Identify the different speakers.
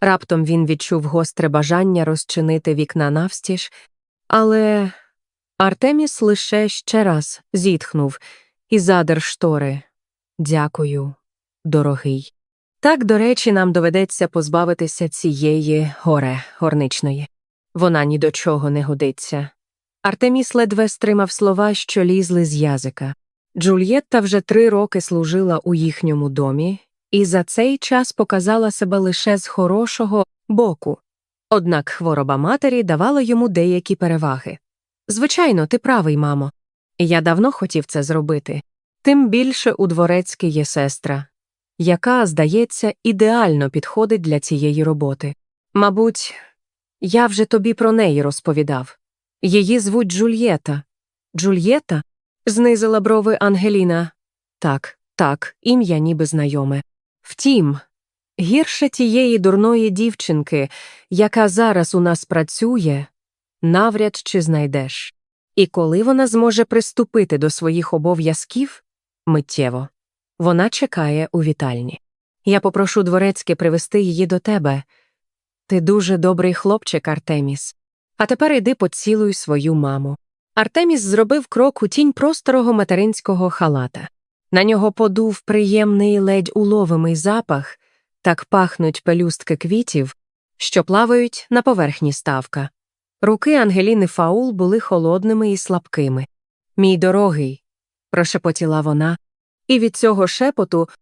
Speaker 1: Раптом він відчув гостре бажання розчинити вікна навстіж, але Артеміс лише ще раз зітхнув і задер штори. Дякую, дорогий. Так, до речі, нам доведеться позбавитися цієї горе горничної. Вона ні до чого не годиться. Артеміс ледве стримав слова, що лізли з язика. Джульєтта вже три роки служила у їхньому домі, і за цей час показала себе лише з хорошого боку. Однак хвороба матері давала йому деякі переваги. Звичайно, ти правий, мамо. Я давно хотів це зробити. Тим більше у дворецьки є сестра, яка, здається, ідеально підходить для цієї роботи. Мабуть, я вже тобі про неї розповідав. Її звуть Джульєта. Джульєта? знизила брови Ангеліна. Так, так, ім'я ніби знайоме. Втім, гірше тієї дурної дівчинки, яка зараз у нас працює, навряд чи знайдеш. І коли вона зможе приступити до своїх обов'язків миттєво, вона чекає у вітальні. Я попрошу дворецьке привести її до тебе. Ти дуже добрий хлопчик, Артеміс. А тепер іди поцілуй свою маму. Артеміс зробив крок у тінь просторого материнського халата. На нього подув приємний ледь уловимий запах, так пахнуть пелюстки квітів, що плавають на поверхні ставка. Руки Ангеліни Фаул були холодними і слабкими. Мій дорогий, прошепотіла вона, і від цього шепоту